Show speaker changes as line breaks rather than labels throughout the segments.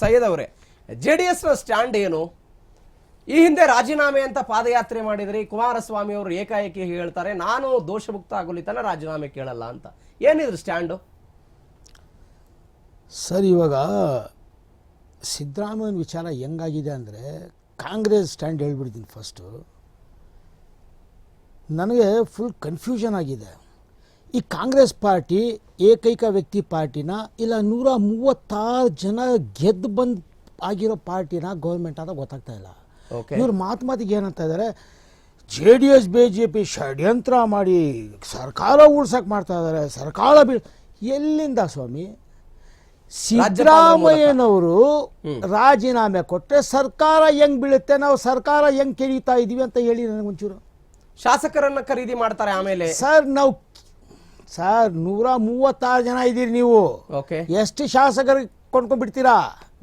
ಸೈಯದ್ ಅವರೇ, J D ಎಸ್ನ stand ಏನು? ಈ ಹಿಂದೆ ರಾಜೀನಾಮೆ ಅಂತ ಪಾದಯಾತ್ರೆ ಮಾಡಿದ್ರಿ ಕುಮಾರಸ್ವಾಮಿ ಅವರು ಏಕಾಏಕಿ ಹೇಳ್ತಾರೆ, ನಾನು ದೋಷಮುಕ್ತ ಆಗೋಲಿ ರಾಜೀನಾಮೆ ಕೇಳಲ್ಲ ಅಂತ. ಏನಿದ್ರು ಸ್ಟ್ಯಾಂಡು?
ಸರ್, ಇವಾಗ ಸಿದ್ದರಾಮಯ್ಯನ ವಿಚಾರ ಹೆಂಗಾಗಿದೆ ಅಂದರೆ ಕಾಂಗ್ರೆಸ್ ಸ್ಟ್ಯಾಂಡ್ ಹೇಳ್ಬಿಡ್ತೀನಿ ಫಸ್ಟು ನನಗೆ ಫುಲ್ ಕನ್ಫ್ಯೂಷನ್ ಆಗಿದೆ. ಈ ಕಾಂಗ್ರೆಸ್ ಪಾರ್ಟಿ ಏಕೈಕ ವ್ಯಕ್ತಿ ಪಾರ್ಟಿನ ಇಲ್ಲ ನೂರ ಮೂವತ್ತಾರು ಜನ ಗೆದ್ದು ಬಂದು ಆಗಿರೋ ಪಾರ್ಟಿನ ಗೌರ್ಮೆಂಟ್ ಅಂತ ಗೊತ್ತಾಗ್ತಾ ಇಲ್ಲ. ಇವ್ರು ಮಾತು ಮಾತಿಗೆ ಏನಂತ ಇದ್ದಾರೆ J D S B J P ಷಡ್ಯಂತ್ರ ಮಾಡಿ ಸರ್ಕಾರ ಉಳ್ಸಕ್ಕೆ ಮಾಡ್ತಾ ಇದ್ದಾರೆ ಸರ್ಕಾರ ಬೀಳ್ ಎಲ್ಲಿಂದ ಸ್ವಾಮಿ? ಸಿದ್ದರಾಮಯ್ಯನವರು ರಾಜೀನಾಮೆ ಕೊಟ್ಟರೆ ಸರ್ಕಾರ ಹೆಂಗ್ ಬೀಳುತ್ತೆ? ನಾವು ಸರ್ಕಾರ ಹೆಂಗ್ ಕೆಳೀತಾ ಇದೀವಿ ಅಂತ ಹೇಳಿ ನನಗೆ ಒಂಚೂರು
ಶಾಸಕರನ್ನ ಖರೀದಿ ಮಾಡ್ತಾರೆ ಆಮೇಲೆ.
ಸರ್ ನಾವು ಸರ್ ನೂರ ಮೂವತ್ತಾರು ಜನ ಇದ್ದೀರಿ ನೀವು.
ಓಕೆ
ಎಷ್ಟು ಶಾಸಕರಿಗೆ ಕೊಂಡ್ಕೊಂಡ್ಬಿಡ್ತೀರಾ?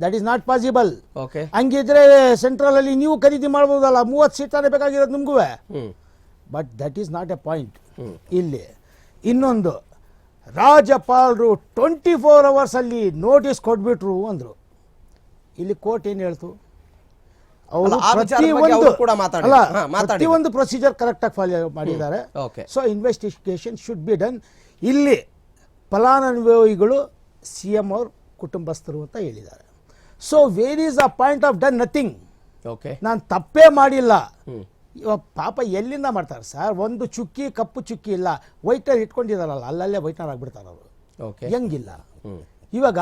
That is not possible
okay
ಹಂಗಿದ್ರೆ ಸೆಂಟ್ರಲ್ ಅಲ್ಲಿ ನೀವು ಖರೀದಿ ಮಾಡಬಹುದಲ್ಲ ಮೂವತ್ತು ಸೀಟ್ ತಾನೇ ಬೇಕಾಗಿರೋದು ನಿಮಗೂ. But that is not a point ಇಲ್ಲಿ ಇನ್ನೊಂದು ರಾಜ್ಯಪಾಲರು ಟ್ವೆಂಟಿ ಫೋರ್ ಅವರ್ಸಲ್ಲಿ ನೋಟಿಸ್ ಕೊಟ್ಬಿಟ್ರು ಅಂದ್ರು. ಇಲ್ಲಿ ಕೋರ್ಟ್ ಏನು ಹೇಳ್ತು? ಅವರು
ಅಲ್ಲ.
ಅಲ್ಲ. ಪ್ರತಿಯೊಂದು ಪ್ರೊಸೀಜರ್ ಕರೆಕ್ಟಾಗಿ ಫಾಲೋ ಮಾಡಿದ್ದಾರೆ.
Okay
so investigation should be done ಇಲ್ಲಿ ಫಲಾನುಭವಿಗಳು ಸಿ ಎಂ ಅವ್ರ ಕುಟುಂಬಸ್ಥರು ಅಂತ ಹೇಳಿದ್ದಾರೆ. So where is a point of done nothing
okay
ನಾನು ತಪ್ಪೇ ಮಾಡಿಲ್ಲ. ಇವಾಗ ಪಾಪ ಎಲ್ಲಿಂದ ಮಾಡ್ತಾರೆ ಸರ್? ಒಂದು ಚುಕ್ಕಿ ಕಪ್ಪು ಚುಕ್ಕಿ ಇಲ್ಲ. ವೈಟ್ನರ್ ಇಟ್ಕೊಂಡಿದಾರಲ್ಲ ಅಲ್ಲಲ್ಲೇ ವೈಟ್ನರ್ ಆಗ್ಬಿಡ್ತಾರೆ ಅವರು.
ಓಕೆ
ಹೆಂಗಿಲ್ಲ. ಇವಾಗ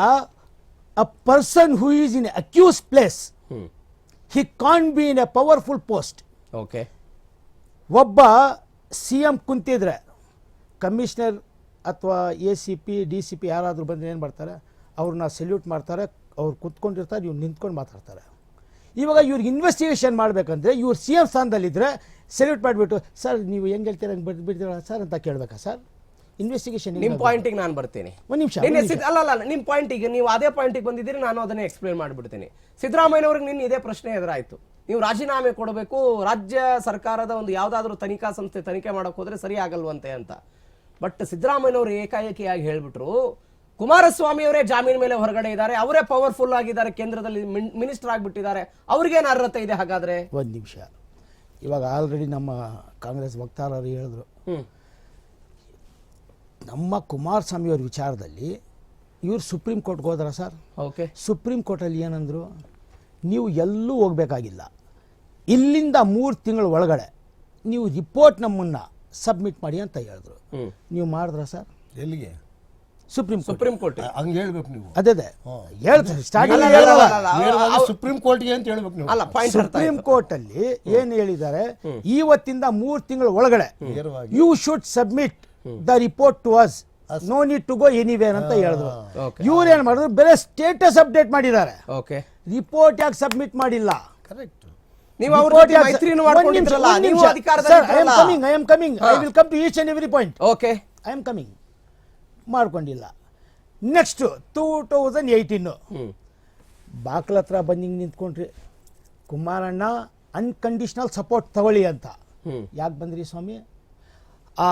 a person who is in accuse place he can be in a powerful post
okay
ಒಬ್ಬ ಸಿ ಎಂ ಕುಂತಿದ್ರೆ ಕಮಿಷನರ್ ಅಥವಾ A C P D C P ಯಾರಾದರೂ ಬಂದರೆ ಏನು ಮಾಡ್ತಾರೆ? ಅವ್ರನ್ನ ಸೆಲ್ಯೂಟ್ ಮಾಡ್ತಾರೆ. ಅವ್ರು ಕುತ್ಕೊಂಡಿರ್ತಾರೆ ಇವ್ರು ನಿಂತ್ಕೊಂಡು ಮಾತಾಡ್ತಾರೆ. ಇವಾಗ ಇವ್ರಿಗೆ ಇನ್ವೆಸ್ಟಿಗೇಷನ್ ಮಾಡಬೇಕಂದ್ರೆ ಇವ್ರು ಸಿ ಎಂ ಸ್ಥಾನದಲ್ಲಿದ್ದರೆ ಸೆಲ್ಯೂಟ್ ಮಾಡಿಬಿಟ್ಟು ಸರ್ ನೀವು ಹೆಂಗೆ ಹೇಳ್ತೀರ? ಹಂಗೆ ಬಿಟ್ಟು ಬಿಡ್ತೀರ ಸರ್ ಅಂತ ಕೇಳಬೇಕಾ ಸರ್? ಇನ್ವೆಸ್ಟಿಗೇಷನ್
ನಿಮ್ಮ ಪಾಯಿಂಟಿಗೆ ನಾನು ಬರ್ತೀನಿ.
ಒಂದು ನಿಮಿಷ
ಅಲ್ಲ ಅಲ್ಲ ನಿಮ್ಮ ಪಾಯಿಂಟಿಗೆ ನೀವು ಅದೇ ಪಾಯಿಂಟಿಗೆ ಬಂದಿದ್ದೀರಿ ನಾನು ಅದನ್ನೇ ಎಕ್ಸ್ಪ್ಲೇನ್ ಮಾಡಿಬಿಡ್ತೀನಿ. ಸಿದ್ದರಾಮಯ್ಯನವ್ರಿಗೆ ನಿನ್ನ ಇದೇ ಪ್ರಶ್ನೆ ಎದುರಾಯಿತು. ನೀವು ರಾಜೀನಾಮೆ ಕೊಡಬೇಕು ರಾಜ್ಯ ಸರ್ಕಾರದ ಒಂದು ಯಾವುದಾದ್ರೂ ತನಿಖಾ ಸಂಸ್ಥೆ ತನಿಖೆ ಮಾಡೋಕ್ಕೆ ಹೋದರೆ ಸರಿ ಆಗಲ್ವಂತೆ ಅಂತ. ಬಟ್ ಸಿದ್ದರಾಮಯ್ಯನವರು ಏಕಾಏಕಿಯಾಗಿ ಹೇಳ್ಬಿಟ್ರು ಕುಮಾರಸ್ವಾಮಿ ಅವರೇ ಜಾಮೀನ್ ಮೇಲೆ ಹೊರಗಡೆ ಇದ್ದಾರೆ ಅವರೇ ಪವರ್ಫುಲ್ ಆಗಿದ್ದಾರೆ ಕೇಂದ್ರದಲ್ಲಿ ಮಿನಿಸ್ಟರ್ ಆಗಿಬಿಟ್ಟಿದ್ದಾರೆ ಅವ್ರಿಗೇನು ಅರ್ಹತೆ ಇದೆ ಹಾಗಾದ್ರೆ?
ಒಂದು ನಿಮಿಷ. ಇವಾಗ ಆಲ್ರೆಡಿ ನಮ್ಮ ಕಾಂಗ್ರೆಸ್ ವಕ್ತಾರರು ಹೇಳಿದ್ರು. ನಮ್ಮ ಕುಮಾರಸ್ವಾಮಿ ಅವ್ರ ವಿಚಾರದಲ್ಲಿ ಇವ್ರು ಸುಪ್ರೀಂ ಕೋರ್ಟ್ಗೆ ಹೋದ್ರ ಸರ್?
ಓಕೆ.
ಸುಪ್ರೀಂ ಕೋರ್ಟಲ್ಲಿ ಏನಂದರು ನೀವು ಎಲ್ಲೂ ಹೋಗಬೇಕಾಗಿಲ್ಲ. ಇಲ್ಲಿಂದ ಮೂರು ತಿಂಗಳ ಒಳಗಡೆ ನೀವು ರಿಪೋರ್ಟ್ ನಮ್ಮನ್ನು ಸಬ್ಮಿಟ್ ಮಾಡಿ ಅಂತ ಹೇಳಿದ್ರು. ನೀವು ಮಾಡಿದ್ರ ಸರ್?
ಎಲ್ಲಿಗೆ?
ಸುಪ್ರೀಂ ಕೋರ್ಟ್
ಸುಪ್ರೀಂ ಕೋರ್ಟ್
ಹಂಗೆ ಹೇಳ್ಬೇಕು ನೀವು.
ಅದೇ ಅದೇ. ಹೇಳ್ತಾರೆ ಸ್ಟಾರ್ಟಿಂಗ್
ಸುಪ್ರೀಂ ಕೋರ್ಟ್ಗೆ ಅಂತ ಹೇಳ್ಬೇಕು ನೀವು.
ಅಲ್ಲ
ಸುಪ್ರೀಂ ಕೋರ್ಟ್ ಅಲ್ಲಿ ಏನು ಹೇಳಿದ್ದಾರೆ? ಇವತ್ತಿಂದ ಮೂರು ತಿಂಗಳ ಒಳಗಡೆ
ನೇರವಾಗಿ.
You should submit the report to us no need to go anywhere ಅಂತ ಹೇಳಿದ್ರು. ಇವ್ರು ಏನ್ ಮಾಡಿದ್ರು? ಬೇರೆ ಸ್ಟೇಟಸ್ ಅಪ್ಡೇಟ್ ಮಾಡಿದ್ದಾರೆ.
ಓಕೆ
ರಿಪೋರ್ಟ್ ಯಾಕೆ ಸಬ್ಮಿಟ್ ಮಾಡಿಲ್ಲ?
ಕರೆಕ್ಟ್
ನೀವು ಅವ್ರ ಜೊತೆ ಮೈತ್ರಿನೂ ಮಾಡ್ಕೊಂಡಿದ್ರಲ್ಲ ನೀವು ಅಧಿಕಾರದಲ್ಲಿ
to each and every point.
Okay
I am coming ಮಾಡ್ಕೊಂಡಿಲ್ಲ. Next two thousand eighteen
hmm.
ಬಾಕ್ಲ ಹತ್ರ ಬಂದಿಂಗ್ ಹಿಂಗೆ ನಿಂತ್ಕೊಂಡ್ರಿ. ಕುಮಾರಣ್ಣ ಅನ್ಕಂಡೀಷನಲ್ ಸಪೋರ್ಟ್ ತಗೊಳ್ಳಿ ಅಂತ.
ಹ್ಮ್.
ಯಾಕೆ ಬಂದ್ರಿ ಸ್ವಾಮಿ? ಆ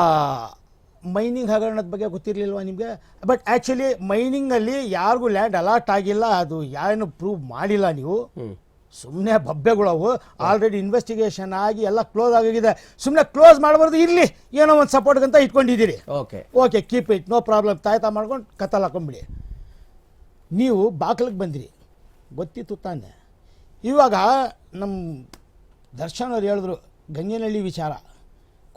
ಮೈನಿಂಗ್ ಹಗರಣದ ಬಗ್ಗೆ ಗೊತ್ತಿರಲಿಲ್ವಾ ನಿಮಗೆ? ಬಟ್ ಆ್ಯಕ್ಚುಲಿ ಮೈನಿಂಗಲ್ಲಿ ಯಾರಿಗೂ ಲ್ಯಾಂಡ್ ಅಲಾಟ್ ಆಗಿಲ್ಲ. ಅದು ಏನು ಪ್ರೂವ್ ಮಾಡಿಲ್ಲ ನೀವು.
ಹ್ಮ್.
ಸುಮ್ಮನೆ ಬಬ್ಬೆಗಳವು. ಆಲ್ರೆಡಿ ಇನ್ವೆಸ್ಟಿಗೇಷನ್ ಆಗಿ ಎಲ್ಲ ಕ್ಲೋಸ್ ಆಗಿದೆ ಸುಮ್ಮನೆ ಕ್ಲೋಸ್ ಮಾಡಬಾರ್ದು. ಇರಲಿ ಏನೋ ಒಂದು ಸಪೋರ್ಟ್ಗಂತ ಇಟ್ಕೊಂಡಿದ್ದೀರಿ.
Okay
okay keep it no problem Taayta ಮಾಡ್ಕೊಂಡು ಕತ್ತಲ್ ಹಾಕೊಂಬಿಡಿ. ನೀವು ಬಾಗಿಲಿಗೆ ಬಂದಿರಿ. ಗೊತ್ತಿತ್ತು ತಾನೆ. ಇವಾಗ ನಮ್ಮ ದರ್ಶನ್ ಅವ್ರು ಹೇಳಿದ್ರು ಗಂಗೆನಹಳ್ಳಿ ವಿಚಾರ.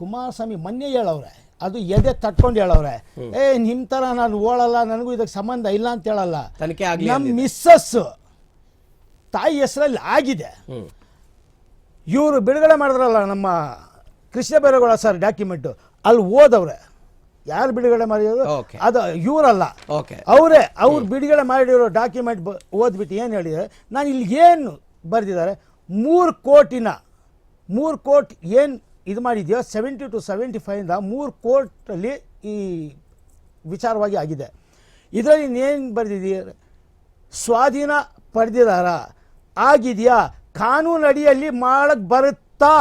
ಕುಮಾರಸ್ವಾಮಿ ಮೊನ್ನೆ ಹೇಳವ್ರೆ. ಅದು ಎದೆ ತಟ್ಕೊಂಡು ಹೇಳವ್ರೆ. ಏ ನಿಮ್ಮ ಥರ ನಾನು ಓಡಲ್ಲ ನನಗೂ ಇದಕ್ಕೆ ಸಂಬಂಧ ಇಲ್ಲ ಅಂತ ಹೇಳಲ್ಲ. ನಮ್ಮ
ಅಂದಿದೆ.
ತಾಯಿ ಹೆಸರಲ್ಲಿ ಆಗಿದೆ. ಇವರು ಬಿಡುಗಡೆ ಮಾಡಿದ್ರಲ್ಲ ನಮ್ಮ ಕೃಷ್ಣ ಬೈರೇಗೌಡ ಸರ್ ಡಾಕ್ಯುಮೆಂಟು ಅಲ್ಲಿ ಓದವ್ರೆ. ಯಾರು ಬಿಡುಗಡೆ ಮಾಡಿರೋದು. ಅದು ಇವರಲ್ಲ.
ಓಕೆ.
ಅವರೇ ಅವ್ರು ಬಿಡುಗಡೆ ಮಾಡಿರೋ ಡಾಕ್ಯುಮೆಂಟ್ ಓದ್ಬಿಟ್ಟು ಏನು ಹೇಳಿದ್ದಾರೆ ನಾನು ಇಲ್ಲಿ ಏನು ಬರೆದಿದ್ದಾರೆ ಮೂರು ಕೋಟಿನ ಮೂರು ಕೋಟ್ ಏನು ಇದು ಮಾಡಿದೆಯೋ ಸೆವೆಂಟಿ ಟು ಸೆವೆಂಟಿ ಫೈವಿಂದ ಮೂರು ಕೋಟಲ್ಲಿ ಈ ವಿಚಾರವಾಗಿ ಆಗಿದೆ. ಇದರಲ್ಲಿ ಏನು ಬರೆದಿದ್ದೀರ? ಸ್ವಾಧೀನ ಪಡೆದಿದಾರ ಆಗಿದೆಯಾ? ಕಾನೂನು ಅಡಿಯಲ್ಲಿ ಮಾಡಕ್ ಬರುತ್ತಾ?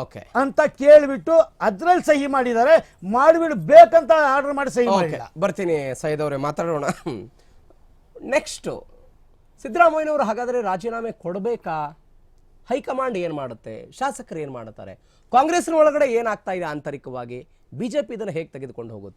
ಓಕೆ.
ಅಂತ ಕೇಳಿಬಿಟ್ಟು ಅದ್ರಲ್ಲಿ ಸಹಿ ಮಾಡಿದ್ದಾರೆ. ಮಾಡಿಬಿಟ್ಟು ಬೇಕಂತ ಆರ್ಡರ್ ಮಾಡಿ ಸಹಿ ಮಾಡಿಲ್ಲ.
ಬರ್ತೀನಿ ಸೈದ್ ಅವರೇ ಮಾತಾಡೋಣ. ನೆಕ್ಸ್ಟ್ ಸಿದ್ದರಾಮಯ್ಯನವರು ಹಾಗಾದ್ರೆ ರಾಜೀನಾಮೆ ಕೊಡಬೇಕಾ? ಹೈಕಮಾಂಡ್ ಏನು ಮಾಡುತ್ತೆ? ಶಾಸಕರು ಏನು ಮಾಡುತ್ತಾರೆ? ಕಾಂಗ್ರೆಸ್ನ ಒಳಗಡೆ ಏನಾಗ್ತಾ ಇದೆ ಆಂತರಿಕವಾಗಿ? ಬಿಜೆಪಿ ಇದನ್ನು ಹೇಗೆ ತೆಗೆದುಕೊಂಡು ಹೋಗುತ್ತೆ?